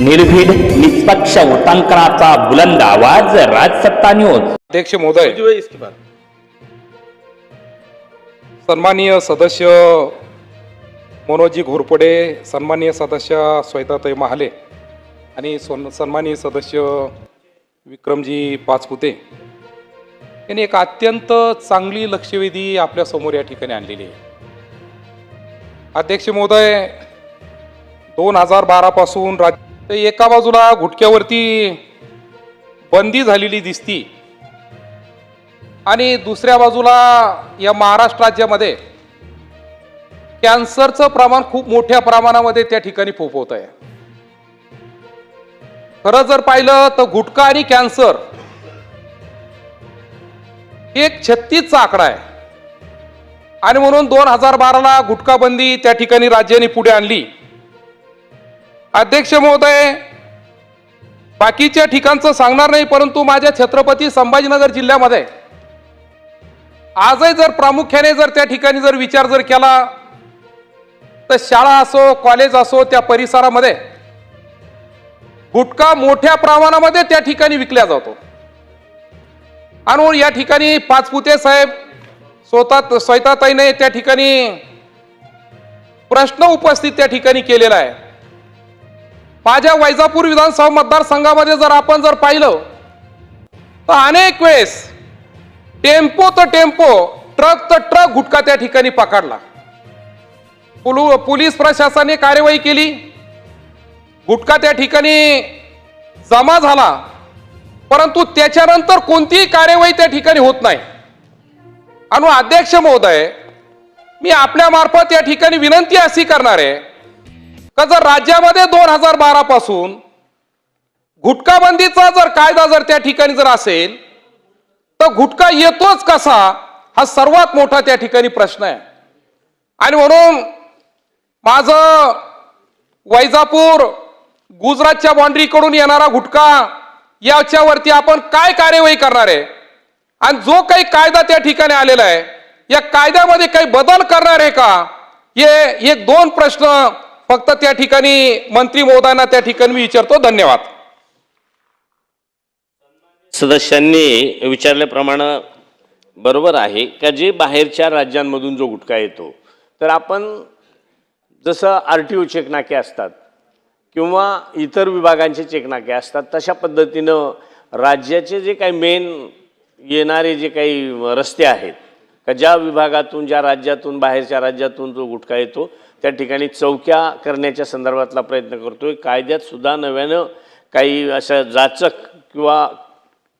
निर्भीड निष्पक्ष उटांकनाचा बुलंद आवाज राजसत्ता न्यूज अध्यक्ष महोदय. बाद सन्माननीय सदस्य मनोजी घोरपडे सन्माननीय सदस्य श्वेताताई महाले आणि सन सन्माननीय सदस्य विक्रमजी पाचपुते यांनी एक अत्यंत चांगली लक्षवेधी आपल्यासमोर या ठिकाणी आणलेली आहे. अध्यक्ष महोदय दोन हजार बारापासून राज्य तर एका बाजूला गुटक्यावरती बंदी झालेली दिसती. आणि दुसऱ्या बाजूला या महाराष्ट्र राज्यामध्ये कॅन्सरचं प्रमाण खूप मोठ्या प्रमाणामध्ये त्या ठिकाणी फोफवत आहे. खरं जर पाहिलं तर गुटखा आणि कॅन्सर एक छत्तीसचा आकडा आहे. आणि म्हणून दोन हजार बाराला गुटखा बंदी त्या ठिकाणी राज्याने पुढे आणली. अध्यक्ष महोदय बाकीच्या ठिकाणचं सांगणार नाही परंतु माझ्या छत्रपती संभाजीनगर जिल्ह्यामध्ये आजही जर प्रामुख्याने जर त्या ठिकाणी जर विचार जर केला तर शाळा असो कॉलेज असो त्या परिसरामध्ये गुटखा मोठ्या प्रमाणामध्ये त्या ठिकाणी विकल्या जातो. आणि या ठिकाणी पाचपुते साहेब स्वतः स्वैताताईने त्या ठिकाणी प्रश्न उपस्थित त्या ठिकाणी केलेला आहे. माझ्या वैजापूर विधानसभा मतदारसंघामध्ये जर आपण जर पाहिलं तर अनेक वेळेस टेम्पो तर टेम्पो ट्रक तर ट्रक गुटखा त्या ठिकाणी पकडला. पोलीस प्रशासनाने कार्यवाही केली. गुटखा त्या ठिकाणी जमा झाला. परंतु त्याच्यानंतर कोणतीही कार्यवाही त्या ठिकाणी होत नाही. अनु अध्यक्ष महोदय मी आपल्यामार्फत या ठिकाणी विनंती अशी करणार आहे का जर राज्यामध्ये दोन हजार बारा पासून गुटखाबंदीचा जर कायदा जर त्या ठिकाणी जर असेल तर गुटखा येतोच कसा? हा सर्वात मोठा त्या ठिकाणी प्रश्न आहे. आणि म्हणून माझं वैजापूर गुजरातच्या बाँड्रीकडून येणारा गुटखा याच्यावरती आपण काय कार्यवाही करणार आहे? आणि जो काही कायदा त्या ठिकाणी आलेला आहे या कायद्यामध्ये काही बदल करणार आहे का? हे एक दोन प्रश्न फक्त त्या ठिकाणी मंत्री महोदयांना त्या ठिकाणी मी विचारतो धन्यवाद. सदस्यांनी विचारल्याप्रमाणे बरोबर आहे का जे बाहेरच्या राज्यांमधून जो गुटखा येतो तर आपण जसं आर टी ओ चेकनाके असतात किंवा इतर विभागांचे चेकनाके असतात तशा पद्धतीनं राज्याचे जे काही मेन येणारे जे काही रस्ते आहेत का ज्या विभागातून ज्या राज्यातून बाहेरच्या राज्यातून जो गुटखा येतो त्या ठिकाणी चौक्या करण्याच्या संदर्भातला प्रयत्न करतोय. कायद्यात सुद्धा नव्यानं काही अशा जाचक किंवा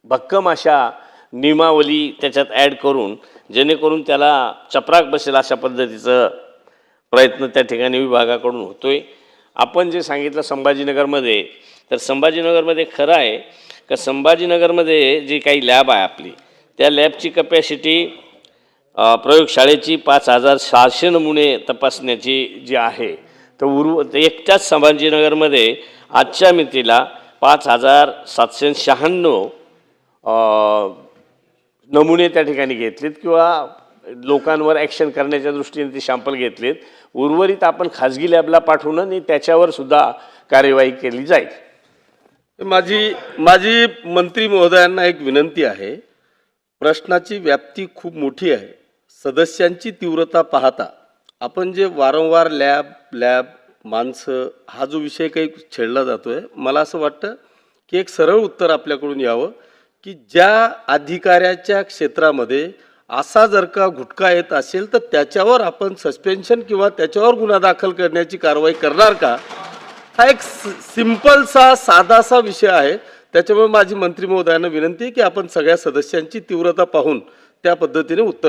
भक्कम अशा नियमावली त्याच्यात ॲड करून जेणेकरून त्याला चपराक बसेल अशा पद्धतीचं प्रयत्न त्या ठिकाणी विभागाकडून होतो आहे आपण जे सांगितलं संभाजीनगरमध्ये तर संभाजीनगरमध्ये खरं आहे का संभाजीनगरमध्ये जी काही लॅब आहे आपली त्या लॅबची कपॅसिटी प्रयोगशाळेची पाच हजार सहाशे नमुने तपासण्याची जी आहे तर उर्व एकट्याच संभाजीनगरमध्ये आजच्या मितीला पाच हजार सातशे शहाण्णव नमुने त्या ठिकाणी घेतलेत किंवा लोकांवर ॲक्शन करण्याच्या दृष्टीने ते शॅम्पल घेतलेत. उर्वरित आपण खाजगी लॅबला पाठवून आणि त्याच्यावर सुद्धा कार्यवाही केली जाईल. माझी माझी मंत्री महोदयांना एक विनंती आहे. प्रश्नाची व्याप्ती खूप मोठी आहे. सदस्यांची तीव्रता पाहता आपण जे वारंवार लॅब लॅब माणसं हा जो विषय काही छेडला जातोय मला असं वाटतं की एक सरळ उत्तर आपल्याकडून यावं की ज्या अधिकाऱ्याच्या क्षेत्रामध्ये असा जर का घुटका येत असेल तर त्याच्यावर आपण सस्पेन्शन किंवा त्याच्यावर गुन्हा दाखल करण्याची कारवाई करणार का? हा एक सिंपलसा साधासा विषय आहे. त्याच्यामुळे माझी मंत्री महोदयांना विनंती आहे की आपण सगळ्या सदस्यांची तीव्रता पाहून त्या पद्धतीने उत्तर